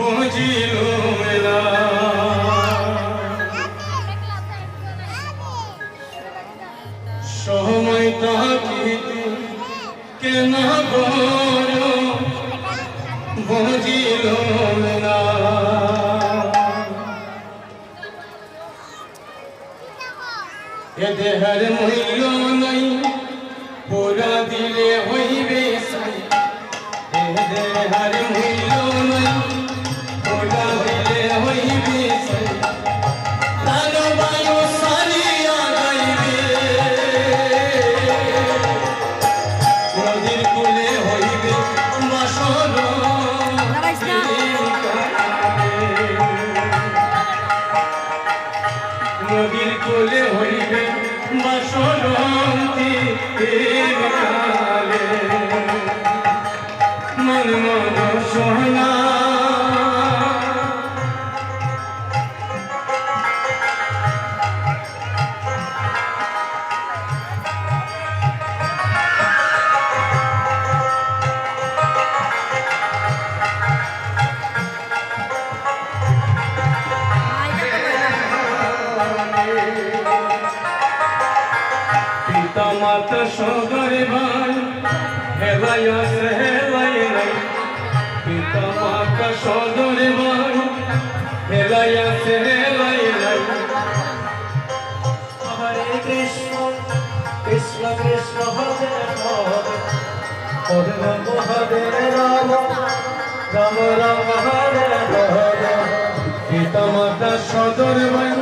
বুঝিল না সময় তাকিতে কেন বুঝিল না এ দেহের মূল্য নাই, পুরা দিলে হইবে সাই। এ দেহের মূল্য কোলে হইবে বাসরন্তি মন মন সোনা পিতা মাতা সদরে ভাই, হেলাই আছে, হেলাই নাই। পিতা মাতা সদরে ভাই, হেলাই আছে, হেলাই নাই। হরে কৃষ্ণ কৃষ্ণ কৃষ্ণ, হরে হরে। রাম হরে রাম। রাম রাম, হরে হরে। পিতা মাতা সদরে ভাই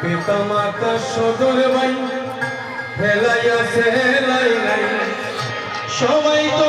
পিতা মাতা সদর ভাই। হেলাই আছে হেলাই নাই সবাই তো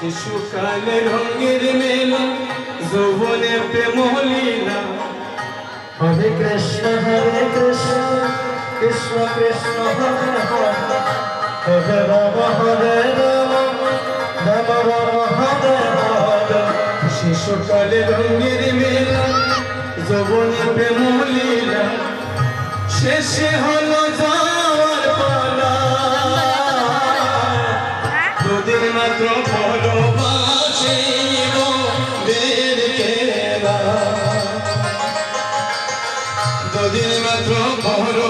শিশুকালে রঙের মেলা যৌবনে প্রেমলীলা হরে কৃষ্ণ হরে কৃষ্ণ কৃষ্ণ কৃষ্ণ হরে হরে। হরে রাম হরে রাম রাম রাম হরে হরে। শিশুকালে রঙের মেলা যৌবনে প্রেমলীলা শেষে হলো যাওয়ার মাত্র ভালোবাসিব বের দুদিন মাত্র ভালোবাসিব।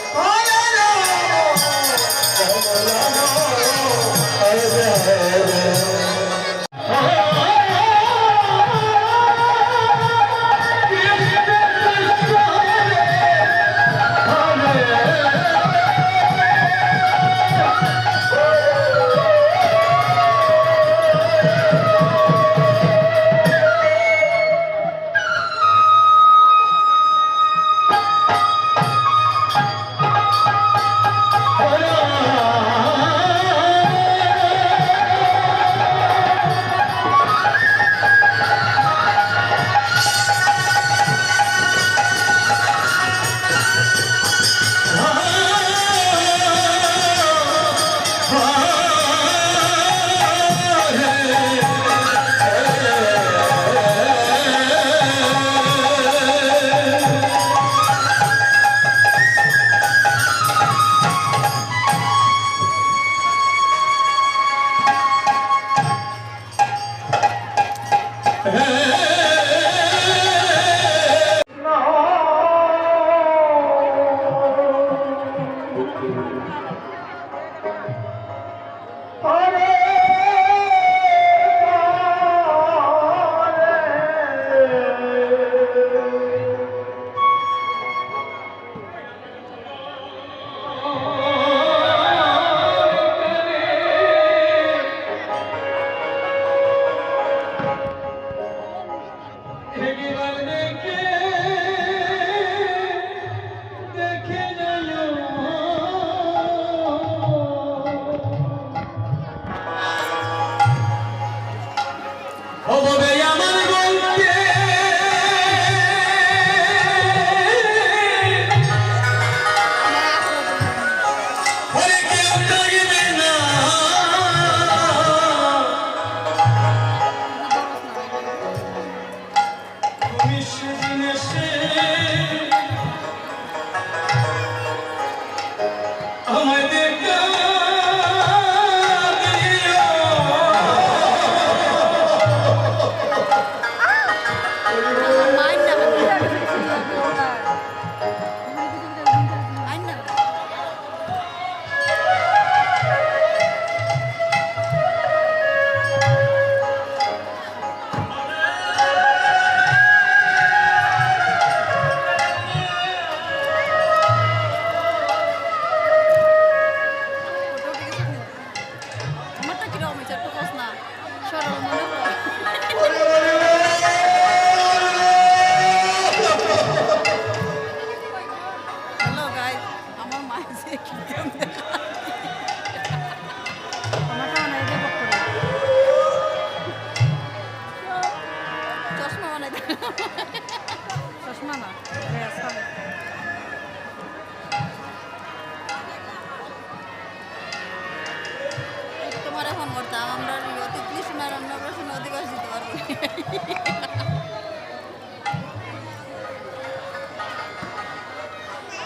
মরতাম আমরা অতি কৃষ্ণার অন্নপ্রাশন অধিবাস দিতে পারব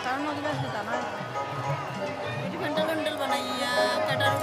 কারণ অধিবাস দিতাম এটি ফেন্টাল ফেন্টাল বানাইয়া কাটার